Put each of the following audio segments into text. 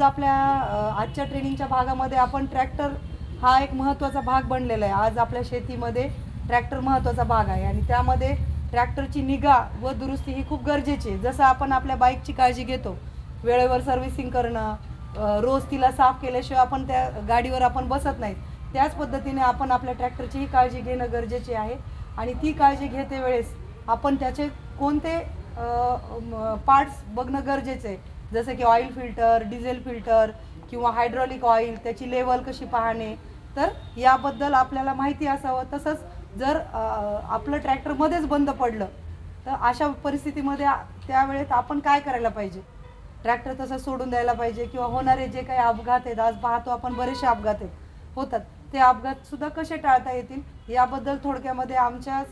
आज आपल्या आजच्या ट्रेनिंगच्या भागामध्ये आपण ट्रॅक्टर हा एक महत्त्वाचा भाग बनलेला आहे. आज आपल्या शेतीमध्ये ट्रॅक्टर महत्त्वाचा भाग आहे आणि त्यामध्ये ट्रॅक्टरची निगा व दुरुस्ती ही खूप गरजेची आहे. जसं आपण आपल्या बाईकची काळजी घेतो वेळेवर सर्व्हिसिंग करणं रोज तिला साफ केल्याशिवाय आपण त्या गाडीवर आपण बसत नाही त्याच पद्धतीने आपण आपल्या ट्रॅक्टरचीही काळजी घेणं गरजेचे आहे आणि ती काळजी घेते वेळेस आपण त्याचे कोणते पार्ट्स बघणं गरजेचं आहे. जसं की ऑइल फिल्टर डिझेल फिल्टर किंवा हायड्रॉलिक ऑइल त्याची लेवल कशी पाहणे तर याबद्दल आपल्याला माहिती असावं. तसंच जर आपलं ट्रॅक्टरमध्येच बंद पडलं तर अशा परिस्थितीमध्ये त्यावेळेत आपण काय करायला पाहिजे? ट्रॅक्टर तसं सोडून द्यायला पाहिजे किंवा होणारे जे काही अपघात आहेत आज पाहतो आपण बरेचसे अपघात आहेत होतात. ते अपघातसुद्धा कसे टाळता येतील? याबद्दल थोडक्यामध्ये आमच्या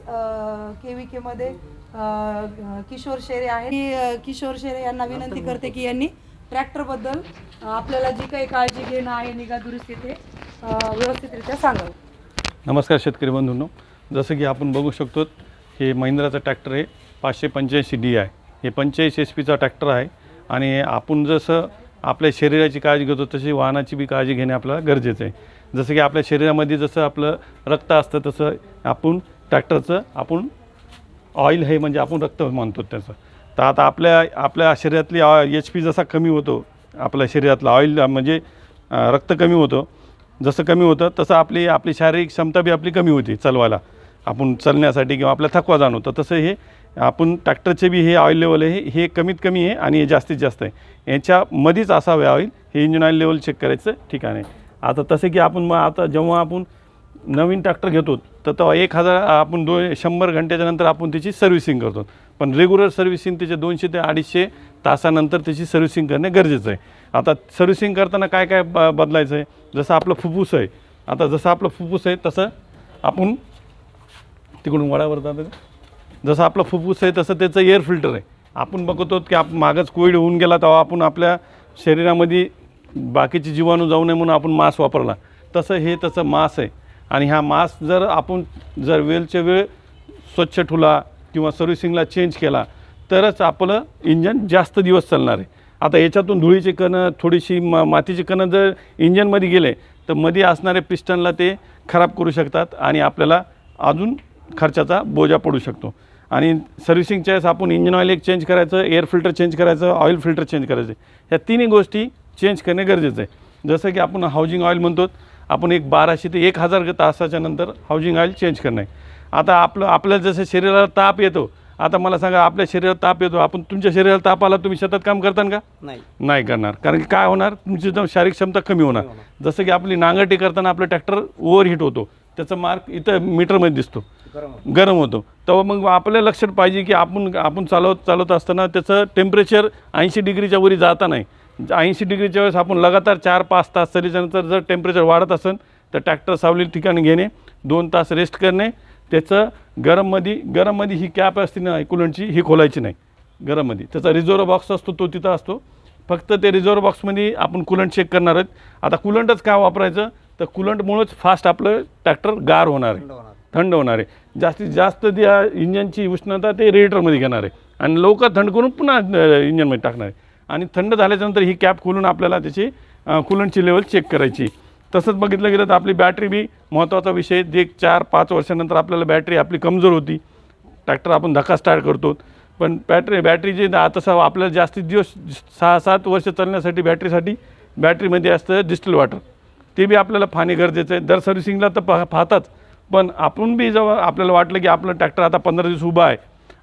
के व्ही केमध्ये किशोर शेरे आहे मी अ, किशोर शेरे यांना विनंती करते की यांनी ट्रॅक्टरबद्दल आपल्याला जी काही काळजी घेणं आहे निगा दुरुस्ती ते व्यवस्थितरित्या सांगावं. नमस्कार शेतकरी बंधूंनो. जसं की आपण बघू शकतो हे महिंद्राचं ट्रॅक्टर आहे पाचशे पंच्याऐंशी डी आहे. हे पंच्याऐंशी एच पीचा ट्रॅक्टर आहे आणि आपण जसं आपल्या शरीराची काळजी घेतो तशी वाहनाची बी काळजी घेणे आपल्याला गरजेचं आहे. जसं की आपल्या शरीरामध्ये जसं आपलं रक्त असतं तसं आपण ट्रॅक्टरचं आपण ऑइल हे म्हणजे आपण रक्त मानतो त्याचं. तर आता आपल्या आपल्या शरीरातली एच पी जसा कमी होतो आपल्या शरीरातला ऑइल म्हणजे रक्त कमी होतं. जसं कमी होतं तसं आपली आपली शारीरिक क्षमता बी आपली कमी होती चालवायला. आपण चालण्यासाठी किंवा आपला थकवा जाणवतो. तसं हे आपण ट्रॅक्टरचे बी हे ऑइल लेवल आहे हे कमीत कमी आहे आणि हे जास्तीत जास्त आहे. याच्यामध्येच असावे ऑइल हे इंजिन ऑइल लेवल चेक करायचं ठिकाण आहे. आता तसे की आपण मग आता जेव्हा आपण नवीन ट्रॅक्टर घेतो तर तेव्हा एक हजार आपण दो शंभर घंट्याच्या नंतर आपण त्याची सर्व्हिसिंग करतो. पण रेग्युलर सर्व्हिसिंग त्याचे दोनशे ते अडीचशे तासानंतर त्याची सर्व्हिसिंग करणे गरजेचं आहे. आता सर्व्हिसिंग करताना काय काय ब बदलायचं आहे जसं आपलं फुफ्फुस आहे. आता जसं आपलं फुफ्फूस आहे तसं आपण तिकडून वडावर जातं जसं आपलं फुफ्फुस आहे तसं त्याचं एअर फिल्टर आहे. आपण बघतो की आप मागच कोविड होऊन गेला तेव्हा आपण आपल्या शरीरामध्ये बाकीचे जीवाणू जाऊ नये म्हणून आपण मास्क वापरला. तसं हे तसं मास आहे. आणि हा मास्क जर आपण जर वेळच्या वेळ स्वच्छ ठुला किंवा सर्व्हिसिंगला चेंज केला तरच आपलं इंजन जास्त दिवस चालणार आहे. आता याच्यातून धुळीचे कणं थोडीशी मा मातीचे कणं जर इंजनमध्ये गेले तर मध्ये असणाऱ्या पिस्टनला ते खराब करू शकतात आणि आपल्याला अजून खर्चाचा बोजा पडू शकतो. आणि सर्व्हिसिंगच्या वेळेस आपण इंजिन ऑइल एक चेंज करायचं एअर फिल्टर चेंज करायचं ऑइल फिल्टर चेंज करायचं. ह्या तिन्ही गोष्टी चेंज करणे गरजेचं आहे. जसं की आपण हाऊजिंग ऑइल म्हणतो आपण एक बाराशे ते एक हजार तासाच्या नंतर हाऊजिंग ऑइल चेंज करणं आहे. आता आपलं आपल्या जसं शरीराला ताप येतो आता मला सांगा आपल्या शरीरात ताप येतो आपण तुमच्या शरीराला ताप आला तुम्ही शेतात काम करता का? नाही. नाही करणार. कारण की काय होणार? तुमची शारीरिक क्षमता कमी होणार. जसं की आपली नांगरटी करताना आपलं ट्रॅक्टर ओव्हरहीट होतो. त्याचा मार्क इथं मीटरमध्ये दिसतो. गरम होतं. गरम होतो. तेव्हा मग आपल्या लक्षात पाहिजे की आपण आपण चालवत चालवत असताना त्याचं टेम्परेचर ऐंशी डिग्रीच्या वरी जाता नाही. ऐंशी डिग्रीच्या वेळेस आपण लगातार चार पाच तास चालीच्यानंतर जर टेम्परेचर वाढत असेल तर ट्रॅक्टर सावली ठिकाणी घेणे दोन तास रेस्ट करणे त्याचं गरममध्ये गरममध्ये ही कॅप असते ना कुलंटची ही खोलायची नाही. गरममध्ये त्याचा रिझर्व बॉक्स असतो तो तिथं असतो. फक्त ते रिझर्व बॉक्समध्ये आपण कुलंट चेक करणार आहेत. आता कुलंटच काय वापरायचं? तर कुलंटमुळेच फास्ट आपलं ट्रॅक्टर गार होणार आहे. थंड होणार. आहे. जास्तीत जास्त त्या इंजनची उष्णता ते रेडिएटरमध्ये घेणार आहे. आणि लवकर थंड करून पुन्हा इंजनमध्ये टाकणार आहे. आणि थंड झाल्याच्यानंतर ही कॅप खोलून आपल्याला त्याची कुलंटची लेवल चेक करायची. तसंच बघितलं गेलं तर आपली बॅटरी बी महत्त्वाचा विषय. जे चार पाच वर्षानंतर आपल्याला बॅटरी आपली कमजोर होती. ट्रॅक्टर आपण धक्का स्टार्ट करतो. पण बॅटरी बॅटरी जे आता सा आपल्याला जास्तीत दिवस सहा सात वर्ष चालण्यासाठी बॅटरीसाठी बॅटरीमध्ये असतं डिस्टल वॉटर ते बी आपल्याला फाणे गरजेचं आहे. दर सर्व्हिसिंगला तर पहा पण आपण बी जेव्हा आपल्याला वाटलं की आपलं ट्रॅक्टर आता पंधरा दिवस उभा आहे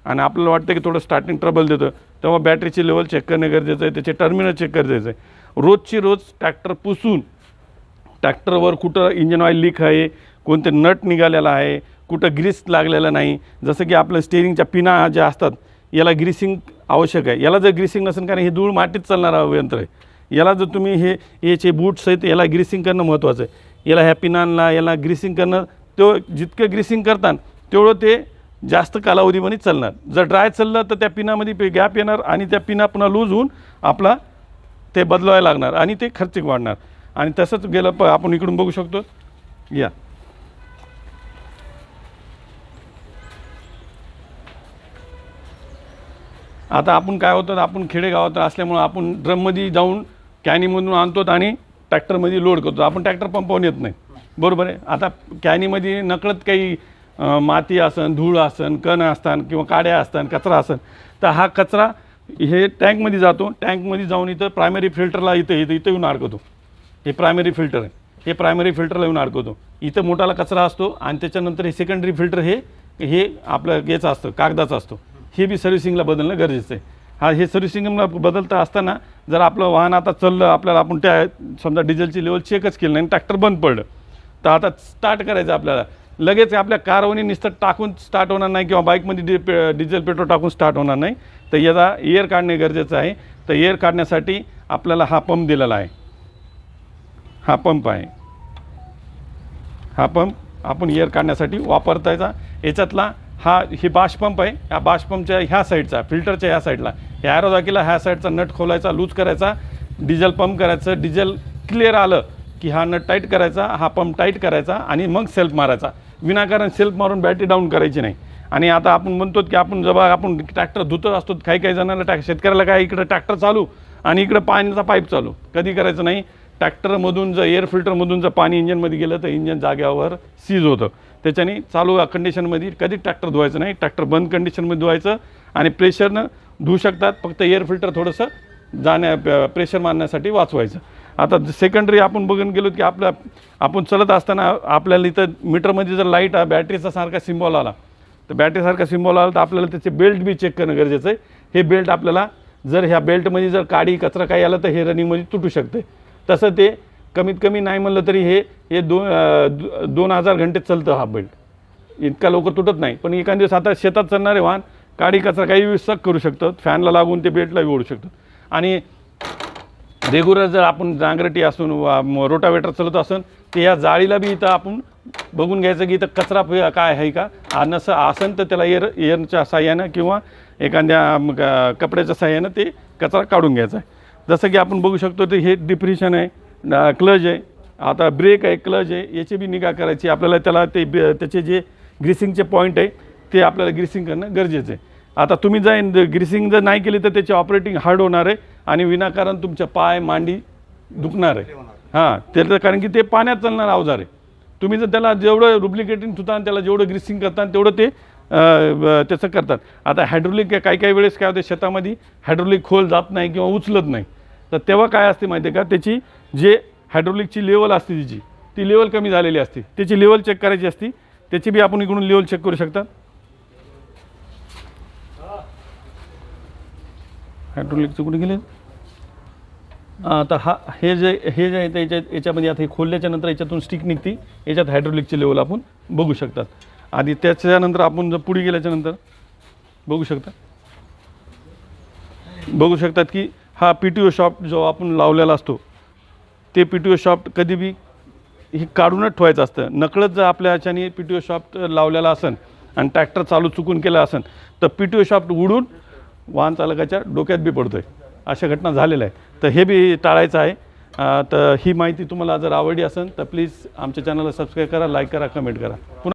आणि आपल्याला वाटतं की थोडं स्टार्टिंग ट्रबल देतं. तेव्हा बॅटरीची लेवल चेक करणे गरजेचं आहे त्याचे टर्मिनल चेक गरजेचं आहे. रोजची रोज ट्रॅक्टर पुसून ट्रॅक्टरवर कुठं इंजन ऑइल लीक आहे कोणते नट निघालेला आहे कुठं ग्रीस लागलेला नाही. जसं की आपलं स्टेरिंगच्या पिना ज्या असतात याला ग्रीसिंग आवश्यक आहे. याला जर ग्रीसिंग नसेल कारण हे धूळ मातीत चालणारं यंत्र आहे याला जर तुम्ही हे याचे बूट्स आहेत याला ग्रीसिंग करणं महत्त्वाचं आहे. याला ह्या पिनांना याला ग्रीसिंग करणं तो जितकं ग्रीसिंग करतात तेवढं ते जास्त कालावधीमध्ये चालणार. जर ड्राय चाललं तर त्या पिनामध्ये गॅप येणार आणि त्या पिना पुन्हा लूज होऊन आपला ते बदलवायला लागणार आणि ते खर्चिक वाढणार. आणि तसंच गेलं प आपण इकडून बघू शकतो. या. आता आपण काय होतं आपण खेडेगावात असल्यामुळं आपण ड्रममध्ये जाऊन कॅनीमधून आणतो आणि ट्रॅक्टरमध्ये लोड करतो. आपण ट्रॅक्टर पंपावून येत नाही. बरोबर आहे? आता कॅनीमध्ये नकळत काही माती असन धूळ असन कण असतान किंवा काड्या असतात कचरा असन तर हा कचरा हे टँकमध्ये जातो. टँकमध्ये जाऊन इथं प्रायमरी फिल्टरला इथं इथं इथं येऊन अडकवतो हे प्रायमरी फिल्टर आहे. हे प्रायमरी फिल्टरला येऊन अडकवतो इथं मोठाला कचरा असतो आणि त्याच्यानंतर हे सेकंडरी फिल्टर हे हे आपलं याचं असतं कागदाचं असतो. हे बी सर्व्हिसिंगला बदलणं गरजेचं आहे. हा हे सर्व्हिसिंगला बदलता असताना जर आपलं वाहन आता चाललं आपल्याला आपण त्या समजा डिझेलची लेवल चेकच केलं नाही ट्रॅक्टर बंद पडलं तर आता स्टार्ट करायचं आपल्याला. लगेच आपल्या कारवणी निस्तर टाकून स्टार्ट होणार नाही किंवा बाईकमध्ये डि पे डिझेल पेट्रोल टाकून स्टार्ट होणार नाही. तर याचा एअर काढणे गरजेचं आहे. तर एअर काढण्यासाठी आपल्याला हा पंप दिलेला आहे. हा पंप आहे. हा पंप आपण एअर काढण्यासाठी वापरतायचा. याच्यातला हा ही बाष्पंप आहे. या बाष्पंपच्या ह्या साईडचा फिल्टरच्या ह्या साईडला ह्या ॲरो दाखीला ह्या साईडचा नट खोलायचा लूज करायचा. डिझेल पंप करायचं. डिझेल क्लिअर आलं की हा नट टाईट करायचा हा पंप टाईट करायचा आणि मग सेल्फ मारायचा. विनाकारण सेल्फ मारून बॅटरी डाऊन करायची नाही. आणि आता आपण म्हणतो की आपण जेव्हा आपण ट्रॅक्टर धुतच असतो काही काही जणांना टॅक शेतकऱ्याला काय इकडं ट्रॅक्टर चालू आणि इकडं पाण्याचा पाईप चालू. कधी करायचं नाही ट्रॅक्टरमधून जर एअर फिल्टरमधून जर पाणी इंजनमध्ये गेलं तर इंजन जाग्यावर सीज होतं. त्याच्याने चालू कंडिशनमध्ये कधी ट्रॅक्टर धुवायचं नाही. ट्रॅक्टर बंद कंडिशनमध्ये धुवायचं आणि प्रेशरनं धुवू शकतात. फक्त एअर फिल्टर थोडंसं जाण्या प्रेशर मारण्यासाठी वाचवायचं. आता सेकंडरी आपण बघून गेलो की आपल्या आपण चलत असताना आपल्याला इथं मीटरमध्ये जर लाइट बॅटरीचा सारखा सिम्बॉल आला तर बॅटरीसारखा सिम्बॉल आला तर आपल्याला त्याचे बेल्ट बी चेक करणं गरजेचं आहे. हे बेल्ट आपल्याला जर ह्या बेल्टमध्ये जर काडी कचरा काही आला तर हे रनिंगमध्ये तुटू शकते. तसं ते कमीत कमी नाही म्हणलं तरी हे हे दोन दो- दोन हजार घंटे चालतं हा बेल्ट इतका लवकर तुटत नाही. पण एखाद दिवस आता शेतात चालणारे वाहन काडी कचरा काही सक करू शकतात. फॅनला लागून ते बेल्टला ओढू शकतात. आणि रेग्युलर जर आपण जांगरटी असून वा रोटावेटर चालत असून तर या जाळीला बी इथं आपण बघून घ्यायचं की इथं कचरा काय आहे का? नसं आसन तर त्याला एअर एअरच्या साह्यानं किंवा एखाद्या क- कपड्याच्या साह्यानं ते कचरा काढून घ्यायचा आहे. जसं की आपण बघू शकतो ते हे डिप्रेशन आहे क्लच आहे आता ब्रेक आहे क्लच आहे याची बी निगा करायची. आपल्याला त्याला ते त्याचे जे ग्रीसिंगचे पॉईंट आहे ते आपल्याला ग्रीसिंग करणं गरजेचं आहे. आता तुम्ही जाईन ग्रीसिंग जर नाही केली तर त्याचे ऑपरेटिंग हार्ड होणार आहे. आणि विनाकारण तुमच्या पाय मांडी दुखणार आहे. हां त्याचं कारण की ते पाण्यात चालणार अवजार आहे. तुम्ही जर त्याला जेवढं रुब्लिकेटिंग ठुता त्याला जेवढं ग्रीसिंग करता तेवढं ते त्याचं करतात. आता हायड्रोलिक काही काही वेळेस काय होते शेतामध्ये हायड्रोलिक खोल जात नाही किंवा उचलत नाही. तर तेव्हा काय असते माहिती आहे का? त्याची जे हायड्रोलिकची लेवल असते तिची ती लेवल कमी झालेली असते. त्याची लेवल चेक करायची असते. त्याची बी आपण इकडून लेवल चेक करू शकतात हायड्रोलिकचं कुठे गेले? आता हा हे जे हे जे आहे ते याच्या याच्यामध्ये आता हे खोलल्याच्या नंतर याच्यातून स्टिक निघते. याच्यात हायड्रोलिकची लेवल आपण बघू शकतात. आणि त्याच्यानंतर आपण जर पुढे गेल्याच्यानंतर बघू शकता. बघू शकतात की हा पी टी ओ शॉप जो आपण लावलेला असतो ते पी टी ओ शॉप कधी बी हे काढूनच ठेवायचं असतं. नकळत जर आपल्या ह्याच्याने पी टी ओ शॉप लावलेला असन आणि ट्रॅक्टर चालू चुकून केला असेल तर पी टी ओ शॉप उडून वाहन चालकाच्या डोक्यात बी पडतो आहे अशा घटना झालेल्या आहे तर हे बी टाळायचं आहे. तर ही माहिती तुम्हाला जर आवडली असेल तर प्लीज आमच्या चॅनलला सबस्क्राईब करा लाईक करा कमेंट करा. पुन्हा